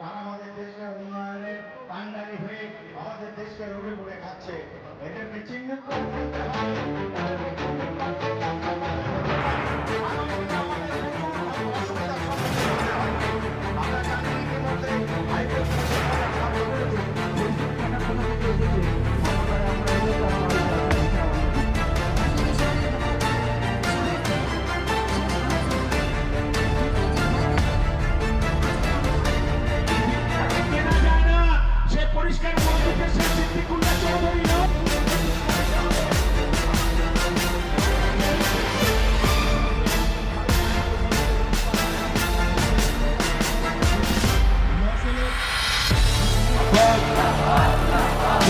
তারা আমাদের দেশের উন্নয়নের কান্ডারি হয়ে আমাদের দেশকে রোগে পড়ে খাচ্ছে। এদেরকে চিহ্নিত করতে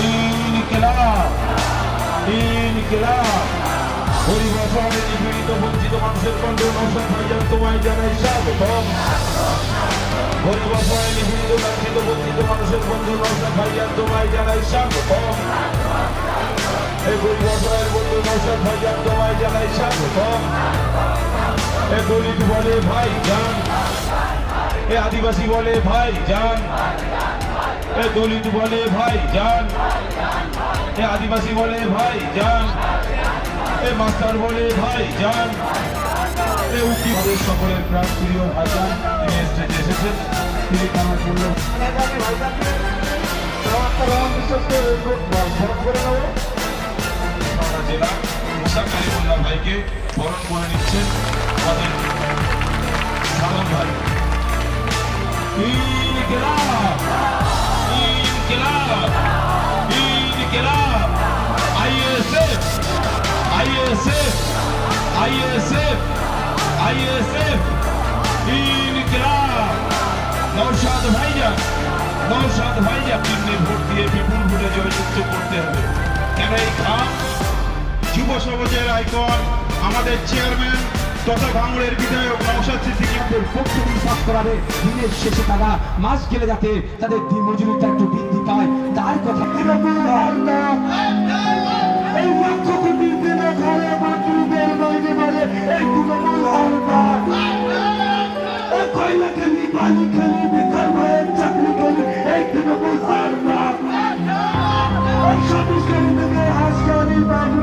ইনকিলাব ইনকিলাব পরিবর্তনের নিপীড়িত বঞ্চিত মানুষের কণ্ঠ নৌসাদ ভাইজান তোমায় জানাই স্বাগতম পরিবর্তনের নিপীড়িত লাঞ্ছিত বঞ্চিত মানুষের বন্ধু নৌসাদ ভাইজান তোমায় জানাই স্বাগতম এই পরিবর্তনের বন্ধু নৌসাদ ভাইজান তোমায় জানাই স্বাগতম এ দলিত বলে ভাই যান এ আদিবাসী বলে ভাই যান দলিত বলে ভাই যান এ আদিবাসী বলে ভাই যান এ মাস্টার বলে ভাই যান এ উকিল সকলের প্রাণ প্রিয় ভাইজান তিনি স্টেজে এসেছেন। তিনি মুসা কালিমুল্লাহ ভাইকে বরণ করে নিচ্ছেন আইএসএফ ইনকিলাব নৌশাদ ভাইজান নৌশাদ ভাইজান চিহ্নে ভোট দিয়ে বিপুল ভোটে জয়যুক্ত করতে হবে কেন এই খাম যুব সমাজের আইকন আমাদের চেয়ারম্যান তথা ভাঙড়ের বিধায়ক নওশাদ সিদ্দিকীর তারা মাস গেলে যাতে তাদের দিন মজুরিটা একটু বৃদ্ধি পায় তার কথা গেলি বেকার ভাইয়ের চাকরি গেলি এই তৃণমূল আর না সবুজ গেলি থেকে হাসকানি বাবু